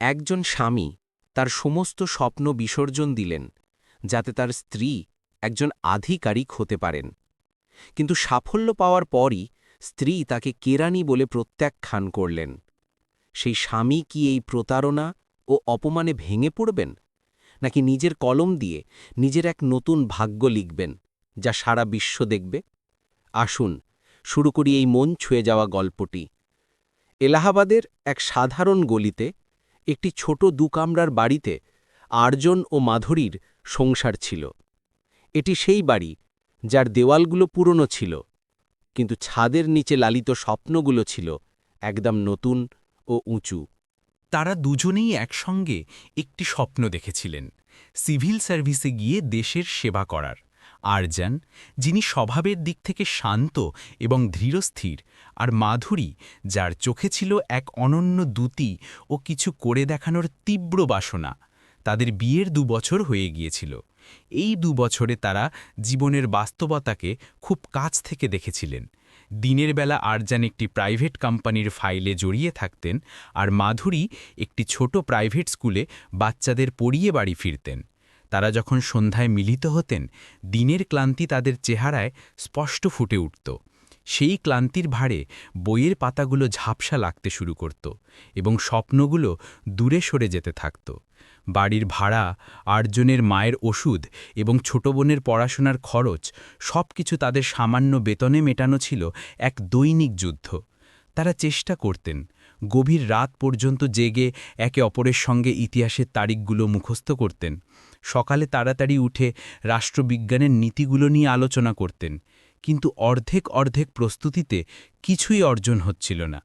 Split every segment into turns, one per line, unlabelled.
একজন স্বামী তার সমস্ত স্বপ্ন বিসর্জন দিলেন, যাতে তার স্ত্রী একজন আধিকারিক হতে পারেন। কিন্তু সাফল্য পাওয়ার পরই স্ত্রী তাকে কেরানি বলে প্রত্যাখ্যান করলেন। সেই স্বামী কি এই প্রতারণা ও অপমানে ভেঙে পড়বেন? নাকি নিজের কলম দিয়ে নিজের এক নতুন ভাগ্য লিখবেন, যা সারা বিশ্ব দেখবে? আসুন, শুরু করি এই মন ছুঁয়ে যাওয়া গল্পটি। এলাহাবাদের এক সাধারণ গলিতে একটি ছোট দুকামরার বাড়িতে আর্জন ও মাধুরীর সংসার ছিল। এটি সেই বাড়ি যার দেওয়ালগুলো পুরনো ছিল, কিন্তু ছাদের নিচে লালিত স্বপ্নগুলো ছিল একদম নতুন ও উঁচু।
তারা দুজনেই একসঙ্গে একটি স্বপ্ন দেখেছিলেন, সিভিল সার্ভিসে গিয়ে দেশের সেবা করার। আরজান, যিনি স্বভাবের দিক থেকে শান্ত এবং ধীরস্থির, আর মাধুরী, যার চোখে ছিল এক অনন্য দ্যুতি ও কিছু করে দেখানোর তীব্র বাসনা, তাদের বিয়ের দু বছর হয়ে গিয়েছিল। এই দু বছরে তারা জীবনের বাস্তবতাকে খুব কাছ থেকে দেখেছিলেন। দিনের বেলা আরজান একটি প্রাইভেট কোম্পানির ফাইলে জড়িয়ে থাকতেন, আর মাধুরী একটি ছোট প্রাইভেট স্কুলে বাচ্চাদের পড়িয়ে বাড়ি ফিরতেন। তারা যখন সন্ধ্যায় মিলিত হতেন, দিনের ক্লান্তি তাদের চেহারায় স্পষ্ট ফুটে উঠত। সেই ক্লান্তির ভারে বইয়ের পাতাগুলো ঝাপসা লাগতে শুরু করত এবং স্বপ্নগুলো দূরে সরে যেতে থাকত। বাড়ির ভাড়া, আটজনের মায়ের ওষুধ এবং ছোট বোনের পড়াশোনার খরচ সব কিছু তাদের সামান্য বেতনে মেটানো ছিল এক দৈনিক যুদ্ধ। তারা চেষ্টা করতেন গভীর রাত পর্যন্ত জেগে একে অপরের সঙ্গে ইতিহাসের তারিখগুলো মুখস্থ করতেন। সকালে তাড়াতাড়ি উঠে রাষ্ট্রবিজ্ঞানের নীতিগুলো নিয়ে আলোচনা করতেন। কিন্তু অর্ধেক অর্ধেক প্রস্তুতিতে কিছুই অর্জন হচ্ছিল না।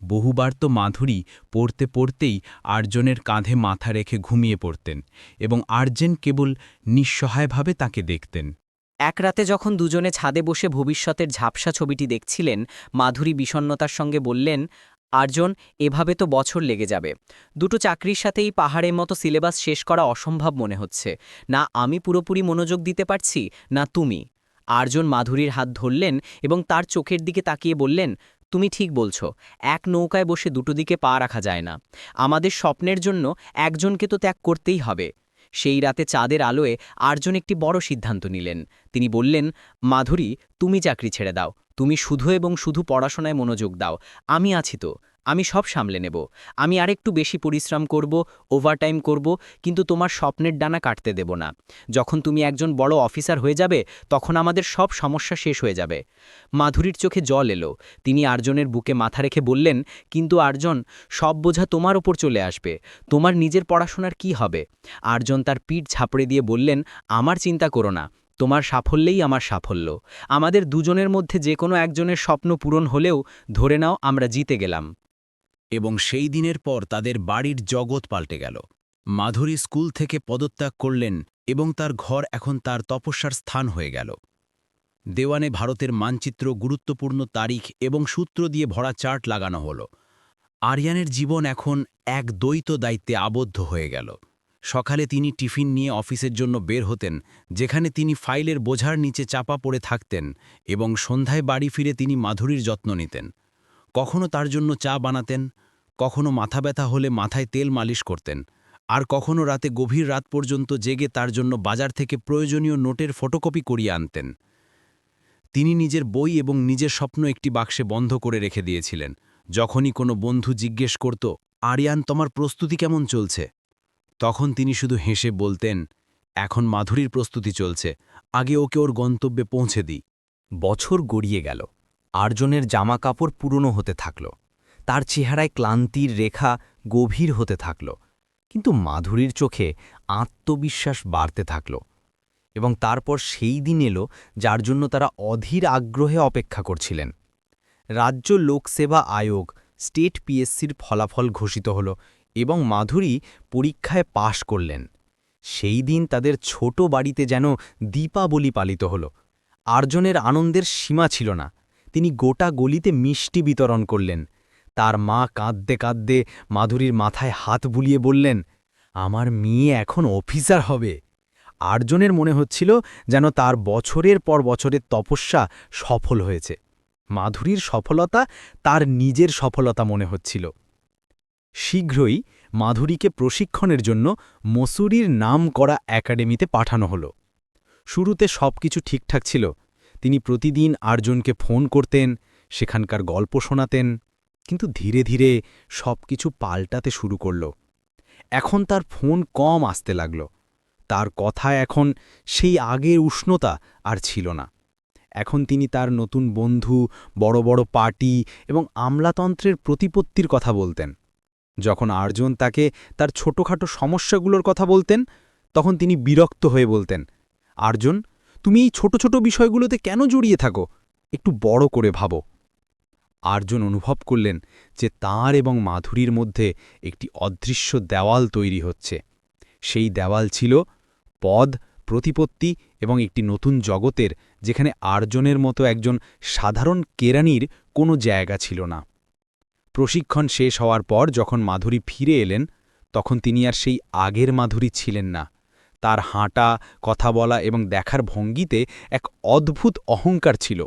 বহুবার তো মাধুরী পড়তে পড়তেই আর্জনের কাঁধে মাথা রেখে ঘুমিয়ে পড়তেন এবং আর্জেন কেবল নিঃসহায়ভাবে তাকে দেখতেন।
এক রাতে যখন দুজনে ছাদে বসে ভবিষ্যতের ঝাপসা ছবিটি দেখছিলেন, মাধুরী বিষণ্নতার সঙ্গে বললেন আর্জন এভাবে তো বছর লেগে যাবে। দুটো চাকরির সাথেই পাহাড়ের মতো সিলেবাস শেষ করা অসম্ভব মনে হচ্ছে। না আমি পুরোপুরি মনোযোগ দিতে পারছি, না তুমি। আর্জন মাধুরীর হাত ধরলেন এবং তার চোখের দিকে তাকিয়ে বললেন, তুমি ঠিক বলছো, এক নৌকায় বসে দুটো দিকে পা রাখা যায় না। আমাদের স্বপ্নের জন্য একজনকে তো ত্যাগ করতেই হবে। সেই রাতে চাঁদের আলোয় আর্জন একটি বড় সিদ্ধান্ত নিলেন। তিনি বললেন, মাধুরী, তুমি চাকরি ছেড়ে দাও। তুমি শুধু এবং শুধু পড়াশোনায় মনোযোগ দাও। আমি আছি তো। আমি সব সামলে নেব। আমি আরেকটু বেশি পরিশ্রম করব ওভারটাইম করব, কিন্তু তোমার স্বপ্নের ডানা কাটতে দেব না। যখন তুমি একজন বড় অফিসার হয়ে যাবে, তখন আমাদের সব সমস্যা শেষ হয়ে যাবে। মাধুরীর চোখে জল এলো। তিনি আর্জনের বুকে মাথা রেখে বললেন, কিন্তু আর্জন, সব বোঝা তোমার ওপর চলে আসবে। তোমার নিজের পড়াশোনার কি হবে? আর্জন তার পিঠ ঝাপড়ে দিয়ে বললেন, আমার চিন্তা করো না। তোমার সাফল্যেই আমার সাফল্য। আমাদের দুজনের মধ্যে যে কোনো একজনের স্বপ্ন পূরণ হলেও ধরে নাও আমরা জিতে গেলাম।
এবং সেই দিনের পর তাদের বাড়ির জগৎ পাল্টে গেল। মাধুরী স্কুল থেকে পদত্যাগ করলেন এবং তার ঘর এখন তার তপস্যার স্থান হয়ে গেল। দেওয়ানে ভারতের মানচিত্র গুরুত্বপূর্ণ তারিখ এবং সূত্র দিয়ে ভরা চার্ট লাগানো হল। আরিয়ানের জীবন এখন এক দ্বৈত দায়িত্বে আবদ্ধ হয়ে গেল। সকালে তিনি টিফিন নিয়ে অফিসের জন্য বের হতেন, যেখানে তিনি ফাইলের বোঝার নিচে চাপা পড়ে থাকতেন এবং সন্ধ্যায় বাড়ি ফিরে তিনি মাধুরীর যত্ন নিতেন। কখনো তার জন্য চা বানাতেন, কখনো মাথা ব্যথা হলে মাথায় তেল মালিশ করতেন, আর কখনো রাতে গভীর রাত পর্যন্ত জেগে তার জন্য বাজার থেকে প্রয়োজনীয় নোটের ফটোকপি করিয়ে আনতেন। তিনি নিজের বই এবং নিজের স্বপ্ন একটি বাক্সে বন্ধ করে রেখে দিয়েছিলেন, যখনই কোনো বন্ধু জিজ্ঞেস করত, আরিয়ান, তোমার প্রস্তুতি কেমন চলছে? তখন তিনি শুধু হেসে বলতেন, এখন মাধুরীর প্রস্তুতি চলছে, আগে ওকে ওর গন্তব্যে পৌঁছে দিই।
বছর গড়িয়ে গেল, আর্জনের জামা কাপড় পুরনো হতে থাকল, তার চেহারায় ক্লান্তির রেখা গভীর হতে থাকল, কিন্তু মাধুরীর চোখে আত্মবিশ্বাস বাড়তে থাকল, এবং তারপর সেই দিন এলো যার জন্য তারা অধীর আগ্রহে অপেক্ষা করছিলেন। রাজ্য লোকসেবা আয়োগ, স্টেট পিএসসির ফলাফল ঘোষিত হল এবং মাধুরী পরীক্ষায় পাশ করলেন। সেই দিন তাদের ছোট বাড়িতে যেন দীপাবলি পালিত হল। আর্জনের আনন্দের সীমা ছিল না। তিনি গোটা গলিতে মিষ্টি বিতরণ করলেন। তার মা কাঁদতে কাঁদতে মাধুরীর মাথায় হাত বুলিয়ে বললেন, আমার মেয়ে এখন অফিসার হবে। আর্জনের মনে হচ্ছিল যেন তার বছরের পর বছরের তপস্যা সফল হয়েছে। মাধুরীর সফলতা তার নিজের সফলতা মনে হচ্ছিল। শীঘ্রই মাধুরীকে প্রশিক্ষণের জন্য মসুরির নাম করা একাডেমিতে পাঠানো হলো। শুরুতে সব কিছু ঠিকঠাক ছিল। তিনি প্রতিদিন আর্জুনকে ফোন করতেন, সেখানকার গল্প শোনাতেন, কিন্তু ধীরে ধীরে সব কিছু পাল্টাতে শুরু করল। এখন তার ফোন কম আসতে লাগল। তার কথায় এখন সেই আগের উষ্ণতা আর ছিল না। এখন তিনি তার নতুন বন্ধু, বড় বড় পার্টি এবং আমলাতন্ত্রের প্রতিপত্তির কথা বলতেন। যখন আর্জুন তাকে তার ছোটখাটো সমস্যাগুলোর কথা বলতেন, তখন তিনি বিরক্ত হয়ে বলতেন, আর্জুন, তুমি এই ছোট ছোট বিষয়গুলোতে কেন জড়িয়ে থাকো? একটু বড় করে ভাবো। আর্জুন অনুভব করলেন যে তাঁর এবং মাধুরীর মধ্যে একটি অদৃশ্য দেওয়াল তৈরি হচ্ছে। সেই দেওয়াল ছিল পদ, প্রতিপত্তি এবং একটি নতুন জগতের, যেখানে আর্জনের মতো একজন সাধারণ কেরানির কোনো জায়গা ছিল না। প্রশিক্ষণ শেষ হওয়ার পর যখন মাধুরী ফিরে এলেন, তখন তিনি আর সেই আগের মাধুরী ছিলেন না। তার হাঁটা, কথা বলা এবং দেখার ভঙ্গিতে এক অদ্ভুত অহংকার ছিল।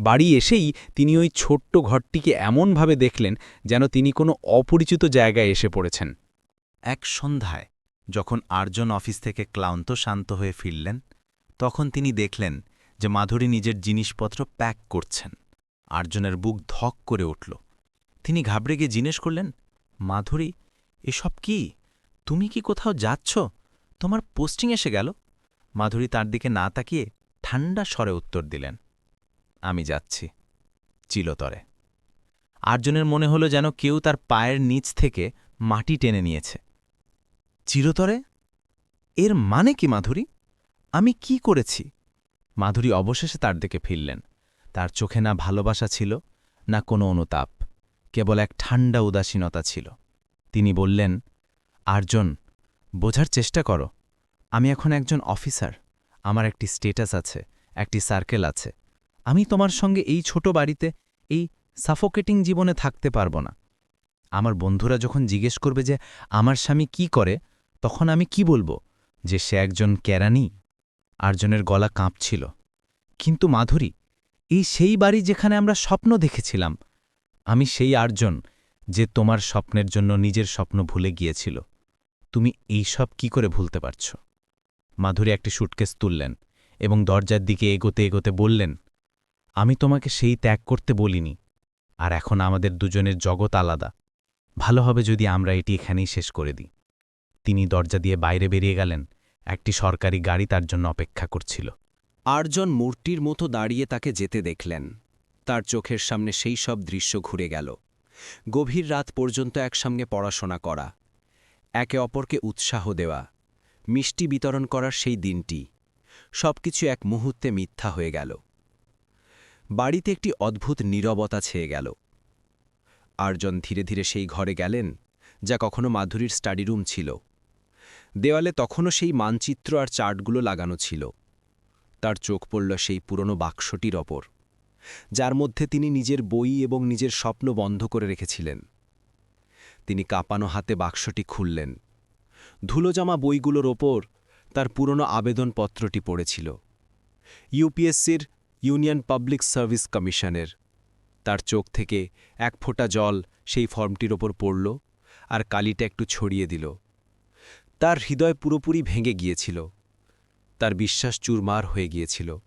বাড়ি এসেই তিনি ওই ছোট্ট ঘরটিকে এমনভাবে দেখলেন যেন তিনি কোনো অপরিচিত জায়গায় এসে পড়েছেন।
এক সন্ধ্যায় যখন আর্জন অফিস থেকে ক্লান্ত শান্ত হয়ে ফিরলেন, তখন তিনি দেখলেন যে মাধুরী নিজের জিনিসপত্র প্যাক করছেন। আর্জনের বুক ধক করে উঠল। তিনি ঘাবড়ে গিয়ে জিজ্ঞেস করলেন, মাধুরী, এসব কি? তুমি কি কোথাও যাচ্ছ? তোমার পোস্টিং এসে গেল? মাধুরী তার দিকে না তাকিয়ে ঠান্ডা স্বরে উত্তর দিলেন, আমি যাচ্ছি, চিলতরে। আর্জনের মনে হলো যেন কেউ তার পায়ের নিচ থেকে মাটি টেনে নিয়েছে। চিরতরে এর মানে কি মাধুরী? আমি কি করেছি? মাধুরী অবশেষে তার দিকে ফিরলেন। তার চোখে না ভালোবাসা ছিল, না কোনো অনুতাপ। কেবল এক ঠান্ডা উদাসীনতা ছিল। তিনি বললেন, আর্জন, বোঝার চেষ্টা করো। আমি এখন একজন অফিসার। আমার একটি স্টেটাস আছে, একটি সার্কেল আছে। আমি তোমার সঙ্গে এই ছোট বাড়িতে, এই সাফোকেটিং জীবনে থাকতে পারব না। আমার বন্ধুরা যখন জিজ্ঞেস করবে যে, আমার স্বামী কি করে? তখন আমি কি বলব? যে, সে একজন কেরানি। আর্জনের গলা কাঁপছিল। কিন্তু মাধুরী, এই সেই বাড়ি যেখানে আমরা স্বপ্ন দেখেছিলাম আমি সেই আর্জন যে তোমার স্বপ্নের জন্য নিজের স্বপ্ন ভুলে গিয়েছিল। তুমি এই সব কি করে ভুলতে পারছ? মাধুরী একটি সুটকেস তুললেন এবং দরজার দিকে এগোতে এগোতে বললেন, আমি তোমাকে সেই ত্যাগ করতে বলিনি, আর এখন আমাদের দুজনের জগৎ আলাদা। ভালো হবে যদি আমরা এটি এখানেই শেষ করে দিই। তিনি দরজা দিয়ে বাইরে বেরিয়ে গেলেন, একটি সরকারি গাড়ি তার জন্য অপেক্ষা করছিল।
আর্জন মূর্তির মতো দাঁড়িয়ে তাকে যেতে দেখলেন। তার চোখের সামনে সেই সব দৃশ্য ঘুরে গেল। গভীর রাত পর্যন্ত একসঙ্গে পড়াশোনা করা, একে অপরকে উৎসাহ দেওয়া, মিষ্টি বিতরণ করার সেই দিনটি, সবকিছু এক মুহূর্তে মিথ্যা হয়ে গেল। বাড়িতে একটি অদ্ভুত নীরবতা ছেয়ে গেল। আরজন ধীরে ধীরে সেই ঘরে গেলেন, যা কখনো মাধুরীর স্টাডি রুম ছিল। দেওয়ালে তখনও সেই মানচিত্র আর চার্টগুলো লাগানো ছিল। তার চোখ পড়ল সেই পুরনো বাক্সটির ওপর। যার মধ্যে তিনি নিজের বই এবং নিজের স্বপ্ন বন্ধ করে রেখেছিলেন। তিনি কাঁপানো হাতে বাক্সটি খুললেন। ধুলোজামা বইগুলোর ওপর তার পুরনো আবেদনপত্রটি পড়েছিল। ইউপিএসসির ইউনিয়ন পাবলিক সার্ভিস কমিশনের। তার চোখ থেকে এক ফোঁটা জল সেই ফর্মটির ওপর পড়ল আর কালিটা একটু ছড়িয়ে দিল। তার হৃদয় পুরোপুরি ভেঙে গিয়েছিল। তার বিশ্বাস চুরমার হয়ে গিয়েছিল।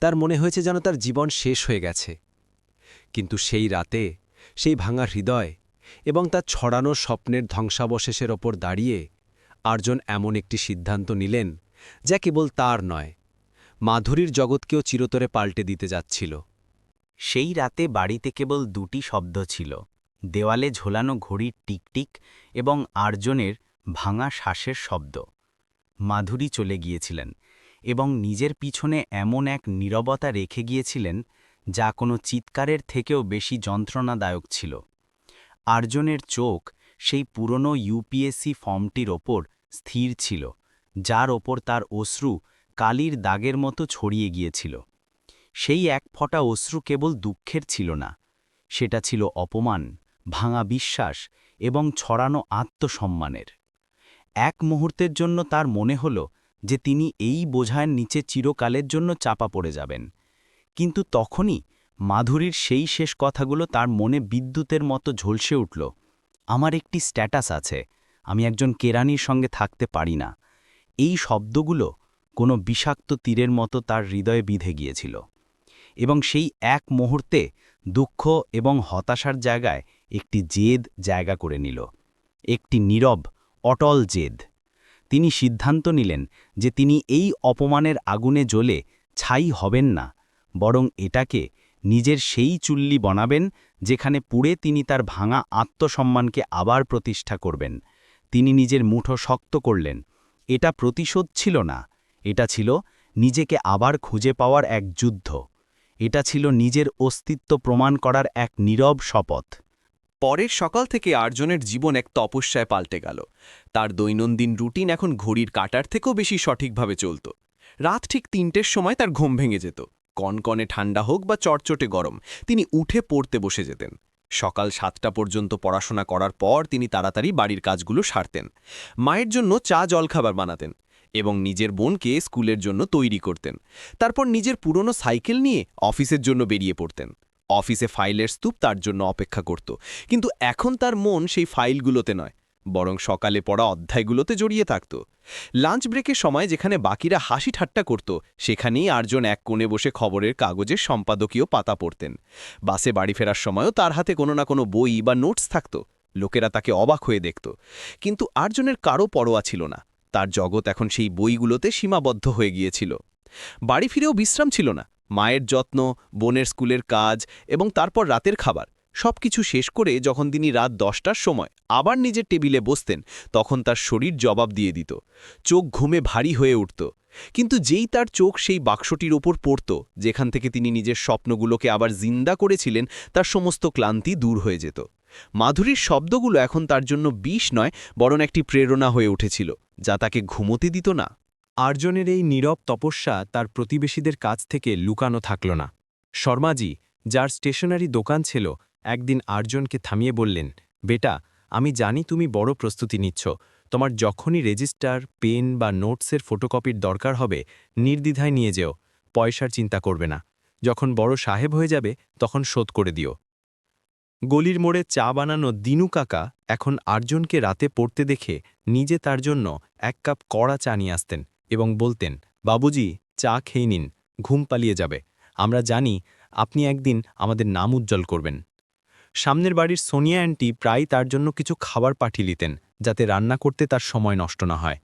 তার মনে হয়েছে যেন তার জীবন শেষ হয়ে গেছে। কিন্তু সেই রাতে, সেই ভাঙা হৃদয় এবং তার ছড়ানো স্বপ্নের ধ্বংসাবশেষের ওপর দাঁড়িয়ে আর্জন এমন একটি সিদ্ধান্ত নিলেন যা কেবল তার নয়, মাধুরীর জগৎকেও চিরতরে পাল্টে দিতে যাচ্ছিল।
সেই রাতে বাড়িতে কেবল দুটি শব্দ ছিল, দেওয়ালে ঝোলানো ঘড়ির টিকটিক এবং আর্জনের ভাঙা শ্বাসের শব্দ। মাধুরী চলে গিয়েছিলেন। এবং নিজের পিছনে এমন এক নীরবতা রেখে গিয়েছিলেন, যা কোনো চিৎকারের থেকেও বেশি যন্ত্রণাদায়ক ছিল। আর্জনের চোখ সেই পুরনো ইউপিএসসি ফর্মটির ওপর স্থির ছিল, যার ওপর তার অশ্রু কালির দাগের মতো ছড়িয়ে গিয়েছিল। সেই এক ফোঁটা অশ্রু কেবল দুঃখের ছিল না, সেটা ছিল অপমান, ভাঙা বিশ্বাস এবং ছড়ানো আত্মসম্মানের। এক মুহূর্তের জন্য তার মনে হল যে তিনি এই বোঝার নিচে চিরকালের জন্য চাপা পড়ে যাবেন। কিন্তু তখনই মাধুরীর সেই শেষ কথাগুলো তার মনে বিদ্যুতের মতো ঝলসে উঠল।
আমার একটি স্ট্যাটাস আছে, আমি একজন কেরানির সঙ্গে থাকতে পারি না। এই শব্দগুলো কোনো বিষাক্ত তীরের মতো তার হৃদয়ে বিধে গিয়েছিল। এবং সেই এক মুহূর্তে দুঃখ এবং হতাশার জায়গায় একটি জেদ জায়গা করে নিল। একটি নীরব, অটল জেদ। তিনি সিদ্ধান্ত নিলেন যে তিনি এই অপমানের আগুনে জ্বলে ছাই হবেন না, বরং এটাকে নিজের সেই চুল্লি বনাবেন যেখানে পুড়ে তিনি তার ভাঙা আত্মসম্মানকে আবার প্রতিষ্ঠা করবেন। তিনি নিজের মুঠো শক্ত করলেন, এটা প্রতিশোধ ছিল না, এটা ছিল নিজেকে আবার খুঁজে পাওয়ার এক যুদ্ধ, এটা ছিল নিজের অস্তিত্ব প্রমাণ করার এক নীরব শপথ।
পরের সকাল থেকে আর্জনের জীবন এক তপস্যায় পাল্টে গেল। তার দৈনন্দিন রুটিন এখন ঘড়ির কাটার থেকেও বেশি সঠিকভাবে চলত। রাত ঠিক তিনটের সময় তার ঘুম ভেঙে যেত। কনকনে ঠান্ডা হোক বা চটচটে গরম, তিনি উঠে পড়তে বসে যেতেন। সকাল সাতটা পর্যন্ত পড়াশোনা করার পর তিনি তাড়াতাড়ি বাড়ির কাজগুলো সারতেন। মায়ের জন্য চা, জলখাবার বানাতেন এবং নিজের বোনকে স্কুলের জন্য তৈরি করতেন। তারপর নিজের পুরনো সাইকেল নিয়ে অফিসের জন্য বেরিয়ে পড়তেন। অফিসে ফাইলের স্তূপ তার জন্য অপেক্ষা করত। কিন্তু এখন তার মন সেই ফাইলগুলোতে নয়, বরং সকালে পড়া অধ্যায়গুলোতে জড়িয়ে থাকত। লাঞ্চ ব্রেকের সময় যেখানে বাকিরা হাসি ঠাট্টা করত, সেখানেই আরজন এক কোণে বসে খবরের কাগজের সম্পাদকীয় পাতা পড়তেন। বাসে বাড়ি ফেরার সময়ও তার হাতে কোনো না কোনো বই বা নোটস থাকত, লোকেরা তাকে অবাক হয়ে দেখত। কিন্তু আরজনের কারও পরোয়া ছিল না, তার জগৎ এখন সেই বইগুলোতে সীমাবদ্ধ হয়ে গিয়েছিল। বাড়ি ফিরেও বিশ্রাম ছিল না মায়ের যত্ন, বোনের স্কুলের কাজ এবং তারপর রাতের খাবার। সবকিছু শেষ করে যখন তিনি রাত দশটার সময় আবার নিজের টেবিলে বসতেন, তখন তার শরীর জবাব দিয়ে দিত। চোখ ঘুমে ভারী হয়ে উঠত। কিন্তু যেই তার চোখ সেই বাক্সটির ওপর পড়ত, যেখান থেকে তিনি নিজের স্বপ্নগুলোকে আবার জিন্দা করেছিলেন, তার সমস্ত ক্লান্তি দূর হয়ে যেত। মাধুরীর শব্দগুলো এখন তার জন্য বিষ নয়, বরং একটি প্রেরণা হয়ে উঠেছিল, যা তাকে ঘুমোতে দিত না।
আর্জনের এই নীরব তপস্যা তার প্রতিবেশীদের কাছ থেকে লুকানো থাকল না। শর্মাজি, যার স্টেশনারি দোকান ছিল, একদিন আর্জনকে থামিয়ে বললেন, বেটা, আমি জানি তুমি বড় প্রস্তুতি নিচ্ছ। তোমার যখনই রেজিস্টার, পেন বা নোটসের ফটোকপির দরকার হবে, নির্দ্বিধায় নিয়ে যেও। পয়সার চিন্তা করবে না। যখন বড় সাহেব হয়ে যাবে, তখন শোধ করে দিও। গলির মোড়ে চা বানানো দিনু কাকা এখন আর্জনকে রাতে পড়তে দেখে নিজে তার জন্য এক কাপ কড়া চা নিয়ে আসতেন। এবং বলতেন, বাবুজি, চা খেয়ে নিন, ঘুম পালিয়ে যাবে। আমরা জানি আপনি একদিন আমাদের নাম উজ্জ্বল করবেন। সামনের বাড়ির সোনিয়া অ্যান্টি প্রায় তার জন্য কিছু খাবার পাঠিয়ে দিতেন, যাতে রান্না করতে তার সময় নষ্ট না হয়।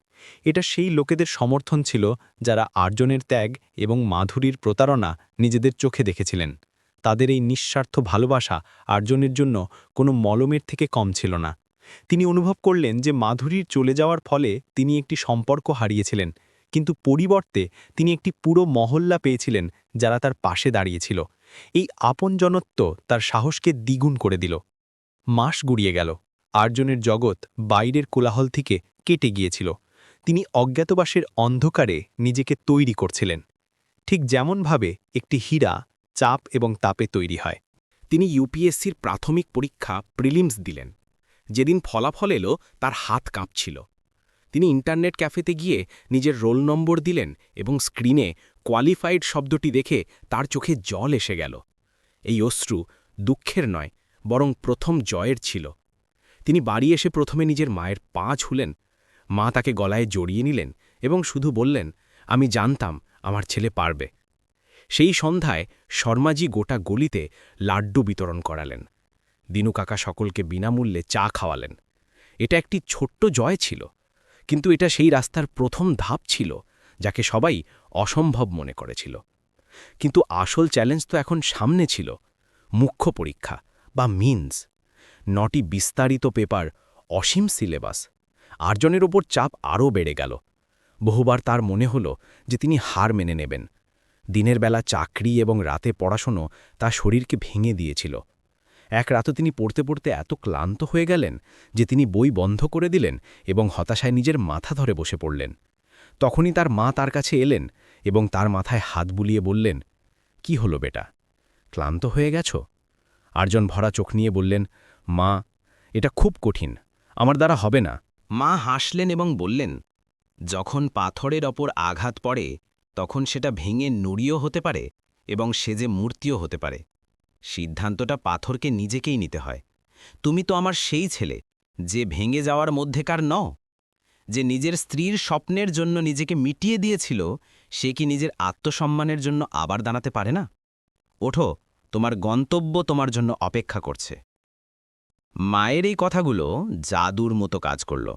এটা সেই লোকেদের সমর্থন ছিল যারা আর্জনের ত্যাগ এবং মাধুরীর প্রতারণা নিজেদের চোখে দেখেছিলেন। তাদের এই নিঃস্বার্থ ভালোবাসা আর্জনের জন্য কোনো মলমের থেকে কম ছিল না। তিনি অনুভব করলেন যে মাধুরীর চলে যাওয়ার ফলে তিনি একটি সম্পর্ক হারিয়েছিলেন কিন্তু পরিবর্তে তিনি একটি পুরো মহল্লা পেয়েছিলেন যারা তার পাশে দাঁড়িয়েছিল। এই আপনজনত্ব তার সাহসকে দ্বিগুণ করে দিল। মাস গুড়িয়ে গেল। আর্জনের জগৎ বাইরের কোলাহল থেকে কেটে গিয়েছিল। তিনি অজ্ঞাতবাসের অন্ধকারে নিজেকে তৈরি করছিলেন। ঠিক যেমনভাবে একটি হীরা চাপ এবং তাপে তৈরি হয়।
তিনি ইউপিএসসির প্রাথমিক পরীক্ষা প্রিলিমস দিলেন। যেদিন ফলাফল এলো, তার হাত কাঁপছিল। তিনি ইন্টারনেট ক্যাফেতে গিয়ে নিজের রোল নম্বর দিলেন এবং স্ক্রিনে কোয়ালিফাইড শব্দটি দেখে তার চোখে জল এসে গেল। এই অশ্রু দুঃখের নয়, বরং প্রথম জয়ের ছিল। তিনি বাড়ি এসে প্রথমে নিজের মায়ের পা ছুলেন। মা তাকে গলায় জড়িয়ে নিলেন এবং শুধু বললেন, আমি জানতাম আমার ছেলে পারবে। সেই সন্ধ্যায় শর্মাজি গোটা গলিতে লাড্ডু বিতরণ করালেন। দিনু কাকা সকলকে বিনামূল্যে চা খাওয়ালেন। এটা একটি ছোট্ট জয় ছিল। কিন্তু এটা সেই রাস্তার প্রথম ধাপ ছিল, যাকে সবাই অসম্ভব মনে করেছিল। কিন্তু আসল চ্যালেঞ্জ তো এখন সামনে ছিল, মুখ্য পরীক্ষা বা মিন্স। নটি বিস্তারিত পেপার, অসীম সিলেবাস আর্জনের ওপর চাপ আরও বেড়ে গেল। বহুবার তার মনে হল যে তিনি হার মেনে নেবেন। দিনের বেলা চাকরি এবং রাতে পড়াশুনো তার শরীরকে ভেঙে দিয়েছিল। এক রাতে তিনি পড়তে পড়তে এত ক্লান্ত হয়ে গেলেন যে তিনি বই বন্ধ করে দিলেন এবং হতাশায় নিজের মাথা ধরে বসে পড়লেন। তখনই তার মা তার কাছে এলেন এবং তার মাথায় হাত বুলিয়ে বললেন, কি হলো বেটা? ক্লান্ত হয়ে গেছ? আর্জন ভরা চোখ নিয়ে বললেন, মা, এটা খুব কঠিন, আমার দ্বারা হবে না।
মা হাসলেন এবং বললেন, যখন পাথরের ওপর আঘাত পড়ে, তখন সেটা ভেঙে নুড়িও হতে পারে এবং সে যে মূর্তিও হতে পারে। সিদ্ধান্তটা পাথরকে নিজেকেই নিতে হয়। তুমি তো আমার সেই ছেলে, যে ভেঙে যাওয়ার মধ্যেকার ন যে নিজের স্ত্রীর স্বপ্নের জন্য নিজেকে মিটিয়ে দিয়েছিল, সে কি নিজের আত্মসম্মানের জন্য আবার দাঁড়াতে পারে না? ওঠো, তোমার গন্তব্য তোমার জন্য অপেক্ষা করছে। মায়ের এই কথাগুলো জাদুর মতো কাজ করল।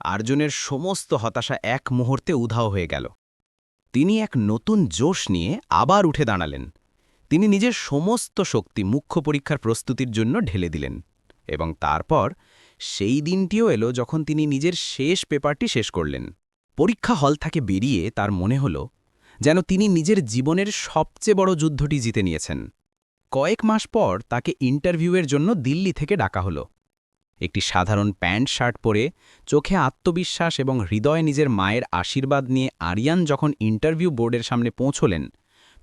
আর্জুনের সমস্ত হতাশা এক মুহূর্তে উধাও হয়ে গেল। তিনি এক নতুন জোশ নিয়ে আবার উঠে দাঁড়ালেন। তিনি নিজের সমস্ত শক্তি মুখ্য পরীক্ষার প্রস্তুতির জন্য ঢেলে দিলেন এবং তারপর সেই দিনটিও এলো যখন তিনি নিজের শেষ পেপারটি শেষ করলেন। পরীক্ষা হল থেকে বেরিয়ে তার মনে হল যেন তিনি নিজের জীবনের সবচেয়ে বড় যুদ্ধটি জিতে নিয়েছেন। কয়েক মাস পর তাকে ইন্টারভিউয়ের জন্য দিল্লি থেকে ডাকা হলো। একটি সাধারণ প্যান্ট শার্ট পরে চোখে আত্মবিশ্বাস এবং হৃদয়ে নিজের মায়ের আশীর্বাদ নিয়ে আরিয়ান যখন ইন্টারভিউ বোর্ডের সামনে পৌঁছলেন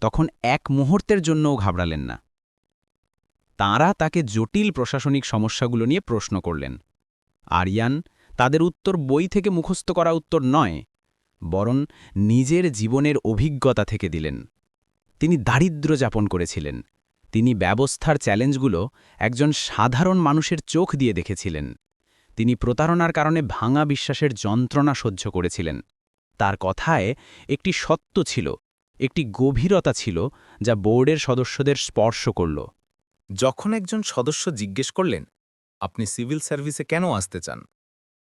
তখন এক মুহূর্তের জন্যও ঘাবড়ালেন না। তাঁরা তাকে জটিল প্রশাসনিক সমস্যাগুলো নিয়ে প্রশ্ন করলেন। আরিয়ান তাদের উত্তর বই থেকে মুখস্থ করা উত্তর নয়, বরং নিজের জীবনের অভিজ্ঞতা থেকে দিলেন। তিনি দারিদ্র্য যাপন করেছিলেন। তিনি ব্যবস্থার চ্যালেঞ্জগুলো একজন সাধারণ মানুষের চোখ দিয়ে দেখেছিলেন। তিনি প্রতারণার কারণে ভাঙা বিশ্বাসের যন্ত্রণা সহ্য করেছিলেন। তার কথায় একটি সত্য ছিল একটি গভীরতা ছিল যা বোর্ডের সদস্যদের স্পর্শ করল।
যখন একজন সদস্য জিজ্ঞেস করলেন, আপনি সিভিল সার্ভিসে কেন আসতে চান?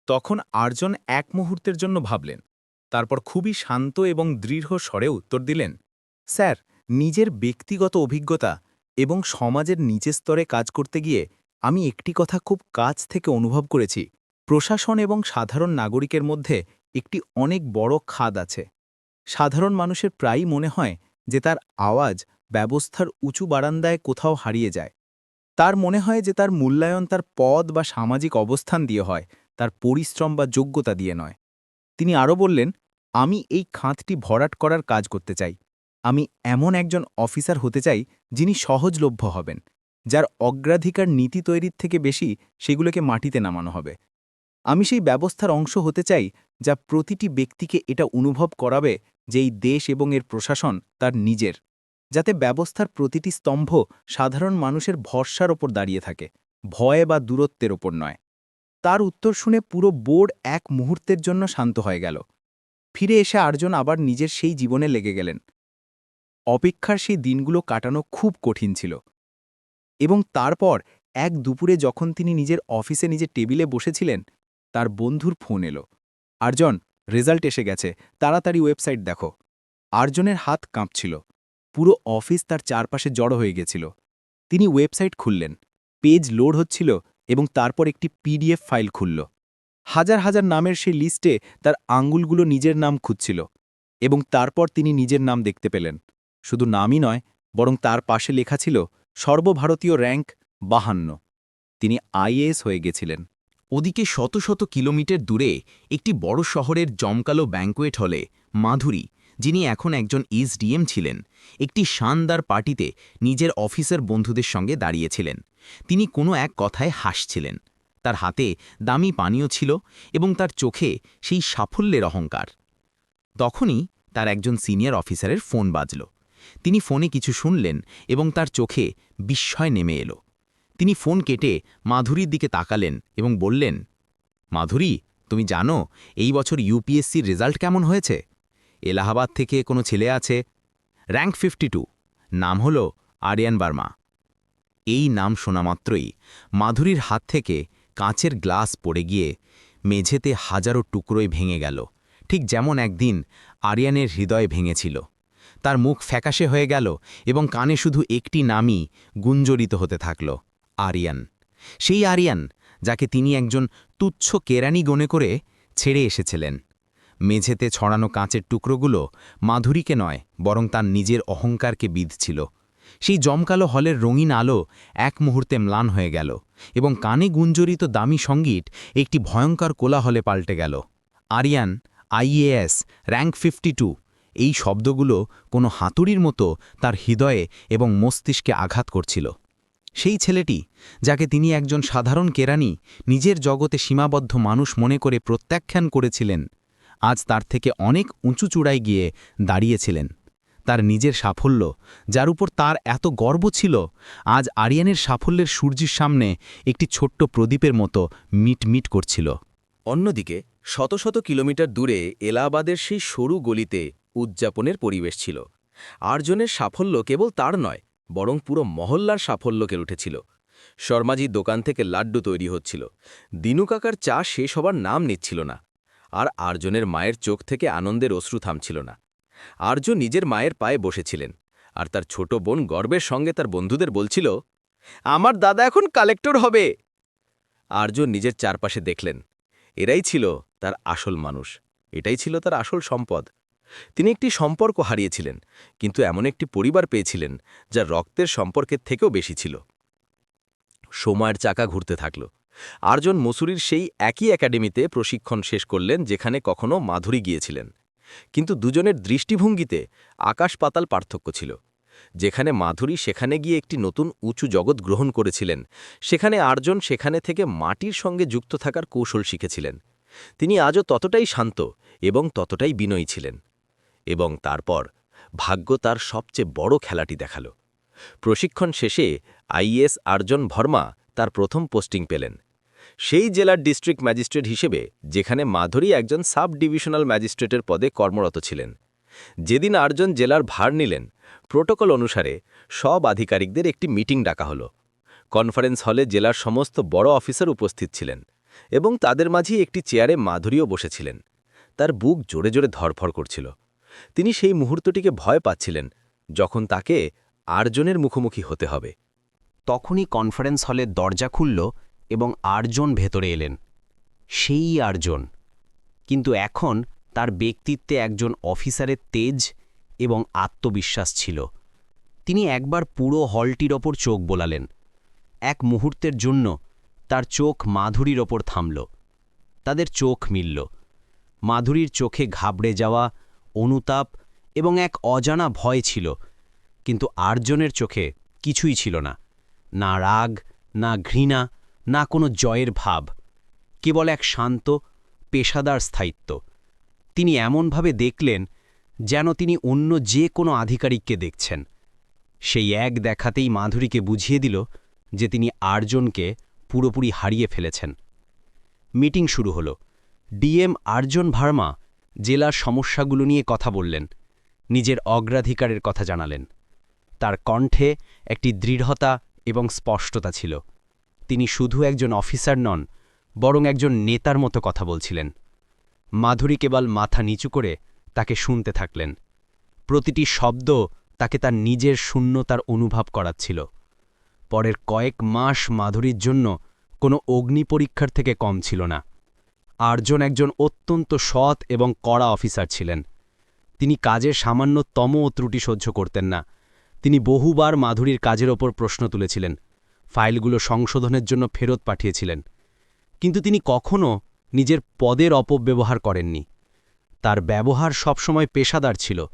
তখন আর্জন এক মুহূর্তের জন্য ভাবলেন, তারপর খুবই শান্ত এবং দৃঢ় স্বরে উত্তর দিলেন, স্যার, নিজের ব্যক্তিগত অভিজ্ঞতা এবং সমাজের নিচের স্তরে কাজ করতে গিয়ে আমি একটি কথা খুব কাছ থেকে অনুভব করেছি। প্রশাসন এবং সাধারণ নাগরিকের মধ্যে একটি অনেক বড় খাদ আছে। সাধারণ মানুষের প্রায়ই মনে হয় যে তার আওয়াজ ব্যবস্থার উঁচু বারান্দায় কোথাও হারিয়ে যায়। তার মনে হয় যে তার মূল্যায়ন তার পদ বা সামাজিক অবস্থান দিয়ে হয়, তার পরিশ্রম বা যোগ্যতা দিয়ে নয়। তিনি আরও বললেন, আমি এই খাঁতটি ভরাট করার কাজ করতে চাই। আমি এমন একজন অফিসার হতে চাই যিনি সহজলভ্য হবেন, যার অগ্রাধিকার নীতি তৈরির থেকে বেশি সেগুলোকে মাটিতে নামানো হবে। আমি সেই ব্যবস্থার অংশ হতে চাই যা প্রতিটি ব্যক্তিকে এটা অনুভব করাবে যে এই দেশ এবং এর প্রশাসন তার নিজের, যাতে ব্যবস্থার প্রতিটি স্তম্ভ সাধারণ মানুষের ভরসার ওপর দাঁড়িয়ে থাকে, ভয় বা দূরত্বের ওপর নয়। তার উত্তর শুনে পুরো বোর্ড এক মুহূর্তের জন্য শান্ত হয়ে গেল। ফিরে এসে আর্জন আবার নিজের সেই জীবনে লেগে গেলেন। অপেক্ষার সেই দিনগুলো কাটানো খুব কঠিন ছিল। এবং তারপর এক দুপুরে যখন তিনি নিজের অফিসে নিজের টেবিলে বসেছিলেন, তার বন্ধুর ফোন এলো। আর্জন রেজাল্ট এসে গেছে। তাড়াতাড়ি ওয়েবসাইট দেখো। আর্জনের হাত কাঁপছিল। পুরো অফিস তার চারপাশে জড়ো হয়ে গেছিল। তিনি ওয়েবসাইট খুললেন। পেজ লোড হচ্ছিল এবং তারপর একটি পিডিএফ ফাইল খুলল। হাজার হাজার নামের সেই লিস্টে তার আঙ্গুলগুলো নিজের নাম খুঁজছিল এবং তারপর তিনি নিজের নাম দেখতে পেলেন। শুধু নামই নয়, বরং তার পাশে লেখা ছিল, সর্বভারতীয় র্যাঙ্ক বাহান্ন। তিনি আইএএস হয়ে গেছিলেন।
ওদিকে শত শত কিলোমিটার দূরে একটি বড় শহরের জমকালো ব্যাঙ্কোয়েট হলে মাধুরী, যিনি এখন একজন এসডিএম ছিলেন, একটি শানদার পার্টিতে নিজের অফিসার বন্ধুদের সঙ্গে দাঁড়িয়েছিলেন। তিনি কোনো এক কথায় হাসছিলেন। তার হাতে দামি পানীয় ছিল এবং তার চোখে সেই সাফল্যের অহংকার। তখনই তার একজন সিনিয়র অফিসারের ফোন বাজল। তিনি ফোনে কিছু শুনলেন এবং তার চোখে বিস্ময় নেমে এলো। তিনি ফোন কেটে মাধুরীর দিকে তাকালেন এবং বললেন, মাধুরী, তুমি জানো এই বছর ইউপিএসসির রেজাল্ট কেমন হয়েছে? এলাহাবাদ থেকে কোনো ছেলে আছে? র্যাঙ্ক ফিফটি নাম হল আরিয়ান বার্মা। এই নাম শোনা মাত্রই মাধুরীর হাত থেকে কাঁচের গ্লাস পড়ে গিয়ে মেঝেতে হাজারো টুকরোই ভেঙে গেল, ঠিক যেমন একদিন আরিয়ানের হৃদয় ভেঙেছিল। তার মুখ ফ্যাকাশে হয়ে গেল এবং কানে শুধু একটি নামই গুঞ্জরিত হতে থাকল। আরিয়ান। সেই আরিয়ান, যাকে তিনি একজন তুচ্ছ কেরানি গনে করে ছেড়ে এসেছিলেন। মেঝেতে ছড়ানো কাঁচের টুকরোগুলো মাধুরীকে নয়, বরং তার নিজের অহংকারকে বিধছিল। সেই জমকালো হলের রঙিন আলো এক মুহূর্তে ম্লান হয়ে গেল এবং কানে গুঞ্জরিত দামি সংগীত একটি ভয়ঙ্কর কোলাহলে পাল্টে গেল। আরিয়ান আইএএস র্যাঙ্ক ফিফটি এই শব্দগুলো কোনো হাতুড়ির মতো তার হৃদয়ে এবং মস্তিষ্কে আঘাত করছিল। সেই ছেলেটি, যাকে তিনি একজন সাধারণ কেরানি, নিজের জগতে সীমাবদ্ধ মানুষ মনে করে প্রত্যাখ্যান করেছিলেন, আজ তার থেকে অনেক উঁচু চূড়ায় গিয়ে দাঁড়িয়েছিলেন। তার নিজের সাফল্য, যার উপর তার এত গর্ব ছিল, আজ আরিয়ানের সাফল্যের সূর্যের সামনে একটি ছোট্ট প্রদীপের মতো মিটমিট করছিল।
অন্যদিকে, শত শত কিলোমিটার দূরে এলাহাবাদের সেই সরু গলিতে উদযাপনের পরিবেশ ছিল। আর্জনের সাফল্য কেবল তার নয় বরং পুরো মহল্লার সাফল্য সাফল্যকে উঠেছিল। শর্মাজির দোকান থেকে লাড্ডু তৈরি হচ্ছিল। দিনু কাকার চা শেষ হবার নাম নিচ্ছিল না। আর আর্জনের মায়ের চোখ থেকে আনন্দের অশ্রু থামছিল না। আর্য নিজের মায়ের পায়ে বসেছিলেন। আর তার ছোট বোন গর্বের সঙ্গে তার বন্ধুদের বলছিল, আমার দাদা এখন কালেক্টর হবে। আর্য নিজের চারপাশে দেখলেন। এরাই ছিল তার আসল মানুষ। এটাই ছিল তার আসল সম্পদ। তিনি একটি সম্পর্ক হারিয়েছিলেন, কিন্তু এমন একটি পরিবার পেয়েছিলেন যা রক্তের সম্পর্কের থেকেও বেশি ছিল। সময়ের চাকা ঘুরতে থাকল। আরজন মসুরির সেই একই একাডেমিতে প্রশিক্ষণ শেষ করলেন যেখানে কখনো মাধুরী গিয়েছিলেন। কিন্তু দুজনের দৃষ্টিভঙ্গিতে আকাশ পাতাল পার্থক্য ছিল। যেখানে মাধুরী সেখানে গিয়ে একটি নতুন উঁচু জগৎ গ্রহণ করেছিলেন, সেখানে আর্জন সেখানে থেকে মাটির সঙ্গে যুক্ত থাকার কৌশল শিখেছিলেন। তিনি আজও ততটাই শান্ত এবং ততটাই বিনয়ী ছিলেন। এবং তারপর ভাগ্য তার সবচেয়ে বড় খেলাটি দেখাল। প্রশিক্ষণ শেষে আইএস আর্জন ভর্মা তার প্রথম পোস্টিং পেলেন। সেই জেলার ডিস্ট্রিক্ট ম্যাজিস্ট্রেট হিসেবে, যেখানে মাধুরী একজন সাব ডিভিশনাল ম্যাজিস্ট্রেটের পদে কর্মরত ছিলেন। যেদিন আর্জন জেলার ভার নিলেন, প্রোটোকল অনুসারে সব আধিকারিকদের একটি মিটিং ডাকা হলো। কনফারেন্স হলে জেলার সমস্ত বড় অফিসার উপস্থিত ছিলেন এবং তাদের মাঝেই একটি চেয়ারে মাধুরীও বসেছিলেন। তার বুক জোরে জোরে ধরফর করছিল। তিনি সেই মুহূর্তটিকে ভয় পাচ্ছিলেন যখন তাকে আর্জনের মুখোমুখি হতে হবে।
তখনই কনফারেন্স হলের দরজা খুলল এবং আর্জন ভেতরে এলেন। সেই আর্জন কিন্তু এখন তার ব্যক্তিত্বে একজন অফিসারের তেজ এবং আত্মবিশ্বাস ছিল। তিনি একবার পুরো হলটির ওপর চোখ বোলালেন। এক মুহূর্তের জন্য তার চোখ মাধুরীর ওপর থামল। তাদের চোখ মিলল। মাধুরীর চোখে ঘাবড়ে যাওয়া অনুতাপ এবং এক অজানা ভয় ছিল, কিন্তু আর্জনের চোখে কিছুই ছিল না। না রাগ, না ঘৃণা, না কোনো জয়ের ভাব, কেবল এক শান্ত, পেশাদার স্থায়িত্ব। তিনি এমনভাবে দেখলেন যেন তিনি অন্য যে কোনো আধিকারিককে দেখছেন। সেই এক দেখাতেই মাধুরীকে বুঝিয়ে দিল যে তিনি আর্জনকে পুরোপুরি হারিয়ে ফেলেছেন। মিটিং শুরু হল। ডিএম আর্জন ভার্মা জেলার সমস্যাগুলো নিয়ে কথা বললেন, নিজের অগ্রাধিকারের কথা জানালেন। তার কণ্ঠে একটি দৃঢ়তা এবং স্পষ্টতা ছিল। তিনি শুধু একজন অফিসার নন, বরং একজন নেতার মতো কথা বলছিলেন। মাধুরী কেবল মাথা নিচু করে তাকে শুনতে থাকলেন। প্রতিটি শব্দ তাকে তার নিজের শূন্যতার অনুভব করাচ্ছিল। পরের কয়েক মাস মাধুরীর জন্য কোনো অগ্নি পরীক্ষার থেকে কম ছিল না। আর্জন একজন অত্যন্ত সৎ এবং কড়া অফিসার ছিলেন। তিনি কাজের সামান্যতম ত্রুটি সহ্য করতেন না। তিনি বহুবার মাধুরীর কাজের ওপর প্রশ্ন তুলেছিলেন, ফাইলগুলো সংশোধনের জন্য ফেরত পাঠিয়েছিলেন। কিন্তু তিনি কখনও নিজের পদের অপব্যবহার করেননি। তার ব্যবহার সবসময় পেশাদার ছিল।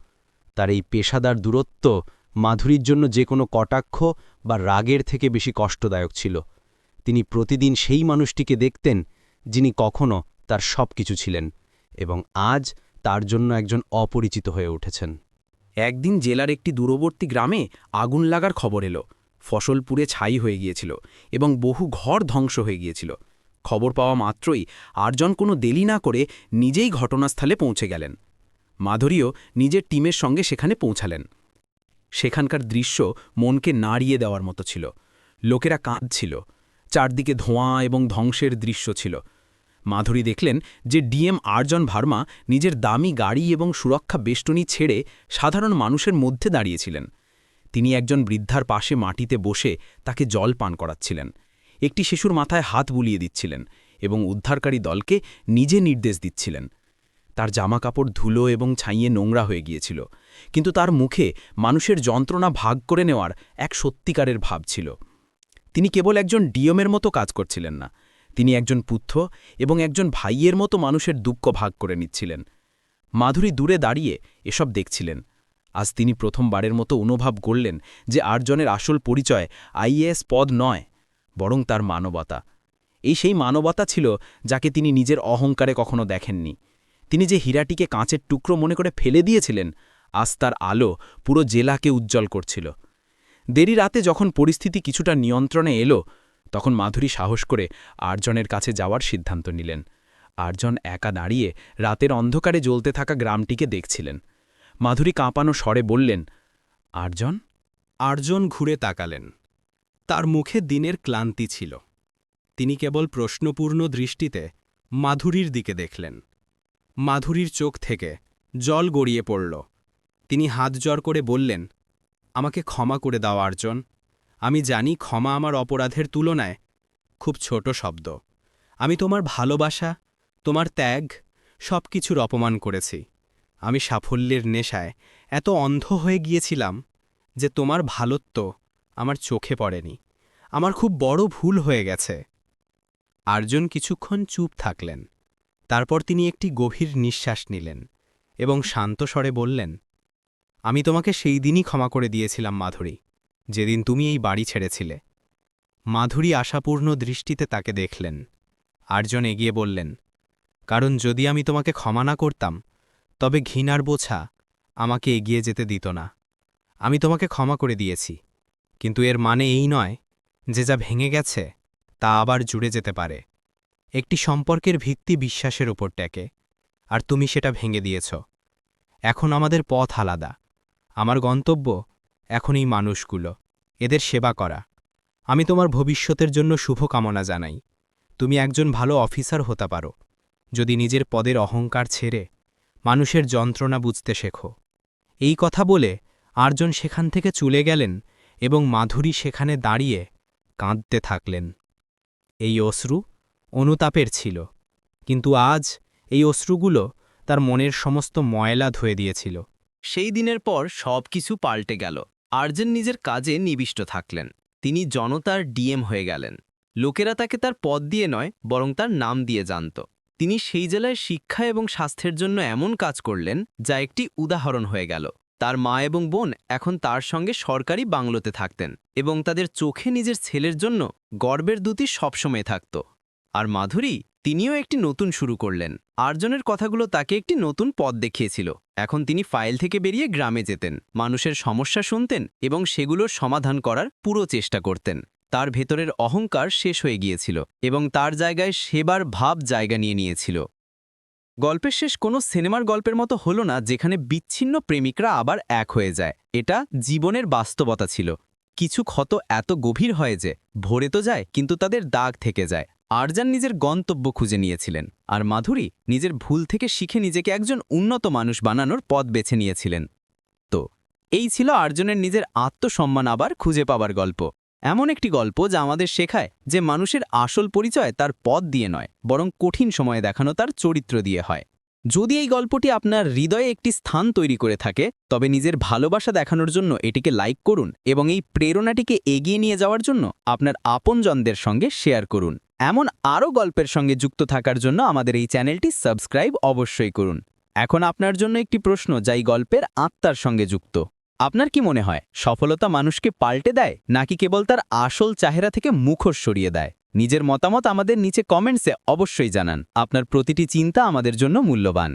তার এই পেশাদার দূরত্ব মাধুরীর জন্য যে কোনো কটাক্ষ বা রাগের থেকে বেশি কষ্টদায়ক ছিল। তিনি প্রতিদিন সেই মানুষটিকে দেখতেন যিনি কখনও তার সব কিছু ছিলেন এবং আজ তার জন্য একজন অপরিচিত হয়ে উঠেছেন।
একদিন জেলার একটি দূরবর্তী গ্রামে আগুন লাগার খবর এলো। ফসল পুড়ে ছাই হয়ে গিয়েছিল এবং বহু ঘর ধ্বংস হয়ে গিয়েছিল। খবর পাওয়া মাত্রই আরজন কোনো দেরি না করে নিজেই ঘটনাস্থলে পৌঁছে গেলেন। মাধুরীও নিজের টিমের সঙ্গে সেখানে পৌঁছালেন। সেখানকার দৃশ্য মনকে নাড়িয়ে দেওয়ার মতো ছিল। লোকেরা কাঁদছিল। চারদিকে ধোঁয়া এবং ধ্বংসের দৃশ্য ছিল। মাধুরী দেখলেন যে ডিএম আর্জন ভার্মা নিজের দামি গাড়ি এবং সুরক্ষা বেষ্টনী ছেড়ে সাধারণ মানুষের মধ্যে দাঁড়িয়েছিলেন। তিনি একজন বৃদ্ধার পাশে মাটিতে বসে তাকে জল পান করাচ্ছিলেন। একটি শিশুর মাথায় হাত বুলিয়ে দিচ্ছিলেন এবং উদ্ধারকারী দলকে নিজে নির্দেশ দিচ্ছিলেন। তার জামাকাপড় ধুলো এবং ছাইয়ে নোংরা হয়ে গিয়েছিল, কিন্তু তার মুখে মানুষের যন্ত্রণা ভাগ করে নেওয়ার এক সত্যিকারের ভাব ছিল। তিনি কেবল একজন ডিএমের মতো কাজ করছিলেন না তিনি একজন পুত্র এবং একজন ভাইয়ের মতো মানুষের দুঃখ ভাগ করে নিচ্ছিলেন। মাধুরী দূরে দাঁড়িয়ে এসব দেখছিলেন। আজ তিনি প্রথমবারের মতো অনুভব করলেন যে আটজনের আসল পরিচয় আইএএস পদ নয়, বরং তার মানবতা। এই সেই মানবতা ছিল যাকে তিনি নিজের অহংকারে কখনো দেখেননি। তিনি যে হীরাটিকে কাঁচের টুকরো মনে করে ফেলে দিয়েছিলেন,
আজ তার আলো পুরো জেলাকে উজ্জ্বল করছিল। দেরি রাতে যখন পরিস্থিতি কিছুটা নিয়ন্ত্রণে এলো তখন মাধুরী সাহস করে আর্জনের কাছে যাওয়ার সিদ্ধান্ত নিলেন। আর্জন একা দাঁড়িয়ে রাতের অন্ধকারে জ্বলতে থাকা গ্রামটিকে দেখছিলেন। মাধুরী কাঁপানো স্বরে বললেন আর্জন
আর্জন ঘুরে তাকালেন। তার মুখে দিনের ক্লান্তি ছিল। তিনি কেবল প্রশ্নপূর্ণ দৃষ্টিতে মাধুরীর দিকে দেখলেন। মাধুরীর চোখ থেকে জল গড়িয়ে পড়ল। তিনি হাত জর করে বললেন, আমাকে ক্ষমা করে দাও আর্জন আমি জানি ক্ষমা আমার অপরাধের তুলনায় খুব ছোট শব্দ। আমি তোমার ভালোবাসা, তোমার ত্যাগ সব কিছুর অপমান করেছি। আমি সাফল্যের নেশায় এত অন্ধ হয়ে গিয়েছিলাম যে তোমার ভালোত্ব আমার চোখে পড়েনি। আমার খুব বড় ভুল হয়ে গেছে। আর্জন কিছুক্ষণ চুপ থাকলেন। তারপর তিনি একটি গভীর নিঃশ্বাস নিলেন এবং শান্ত স্বরে বললেন, আমি তোমাকে সেই দিনই ক্ষমা করে দিয়েছিলাম, মাধুরী। যেদিন তুমি এই বাড়ি ছেড়েছিলে। মাধুরী আশাপূর্ণ দৃষ্টিতে তাকে দেখলেন। আর্জন এগিয়ে বললেন, কারণ যদি আমি তোমাকে ক্ষমা না করতাম, তবে ঘৃণার বোঝা আমাকে এগিয়ে যেতে দিত না। আমি তোমাকে ক্ষমা করে দিয়েছি, কিন্তু এর মানে এই নয় যে যা ভেঙে গেছে তা আবার জুড়ে যেতে পারে। একটি সম্পর্কের ভিত্তি বিশ্বাসের উপর ট্যাকে আর তুমি সেটা ভেঙে দিয়েছ। এখন আমাদের পথ আলাদা। আমার গন্তব্য এখন এই মানুষগুলো, এদের সেবা করা। আমি তোমার ভবিষ্যতের জন্য শুভকামনা জানাই। তুমি একজন ভালো অফিসার হতে পারো। যদি নিজের পদের অহংকার ছেড়ে মানুষের যন্ত্রণা বুঝতে শেখো। এই কথা বলে আরজন সেখান থেকে চলে গেলেন এবং মাধুরী সেখানে দাঁড়িয়ে কাঁদতে থাকলেন। এই অশ্রু অনুতাপের ছিল, কিন্তু আজ এই অশ্রুগুলো তার মনের সমস্ত ময়লা ধুয়ে দিয়েছিল।
সেই দিনের পর সব কিছু পাল্টে গেল। আর্জেন নিজের কাজে নিবিষ্ট থাকলেন। তিনি জনতার ডিএম হয়ে গেলেন। লোকেরা তাকে তার পদ দিয়ে নয়, বরং তার নাম দিয়ে জানত। তিনি সেই জেলায় শিক্ষা এবং স্বাস্থ্যের জন্য এমন কাজ করলেন, যা একটি উদাহরণ হয়ে গেল। তার মা এবং বোন এখন তার সঙ্গে সরকারি বাংলোতে থাকতেন এবং তাদের চোখে নিজের ছেলের জন্য গর্বের দুটি সবসময় থাকত। আর মাধুরী তিনিও একটি নতুন শুরু করলেন। আর্জনের কথাগুলো তাকে একটি নতুন পথ দেখিয়েছিল। এখন তিনি ফাইল থেকে বেরিয়ে গ্রামে যেতেন, মানুষের সমস্যা শুনতেন এবং সেগুলোর সমাধান করার পুরো চেষ্টা করতেন। তার ভেতরের অহংকার শেষ হয়ে গিয়েছিল এবং তার জায়গায় সেবার ভাব জায়গা নিয়ে নিয়েছিল। গল্পের শেষ কোনো সিনেমার গল্পের মতো হলো না যেখানে বিচ্ছিন্ন প্রেমিকরা আবার এক হয়ে যায়। এটা জীবনের বাস্তবতা ছিল। কিছু ক্ষত এত গভীর হয় যে, ভরে তো যায়, কিন্তু তাদের দাগ থেকে যায়। আরজান নিজের গন্তব্য খুঁজে নিয়েছিলেন, আর মাধুরী নিজের ভুল থেকে শিখে নিজেকে একজন উন্নত মানুষ বানানোর পথ বেছে নিয়েছিলেন। তো, এই ছিল আর্জনের নিজের আত্মসম্মান আবার খুঁজে পাবার গল্প। এমন একটি গল্প যা আমাদের শেখায় যে মানুষের আসল পরিচয় তার পথ দিয়ে নয়, বরং কঠিন সময়ে দেখানো তার চরিত্র দিয়ে হয়। যদি এই গল্পটি আপনার হৃদয়ে একটি স্থান তৈরি করে থাকে, তবে নিজের ভালোবাসা দেখানোর জন্য এটিকে লাইক করুন এবং এই প্রেরণাটিকে এগিয়ে নিয়ে যাওয়ার জন্য আপনার আপনজনদের সঙ্গে শেয়ার করুন। এমন আরও গল্পের সঙ্গে যুক্ত থাকার জন্য আমাদের এই চ্যানেলটি সাবস্ক্রাইব অবশ্যই করুন। এখন আপনার জন্য একটি প্রশ্ন যা এই গল্পের আত্মার সঙ্গে যুক্ত। আপনার কি মনে হয়, সফলতা মানুষকে পাল্টে দেয়, নাকি কেবল তার আসল চাহেরা থেকে মুখোশ সরিয়ে দেয়? নিজের মতামত আমাদের নিচে কমেন্টসে অবশ্যই জানান। আপনার প্রতিটি চিন্তা আমাদের জন্য মূল্যবান।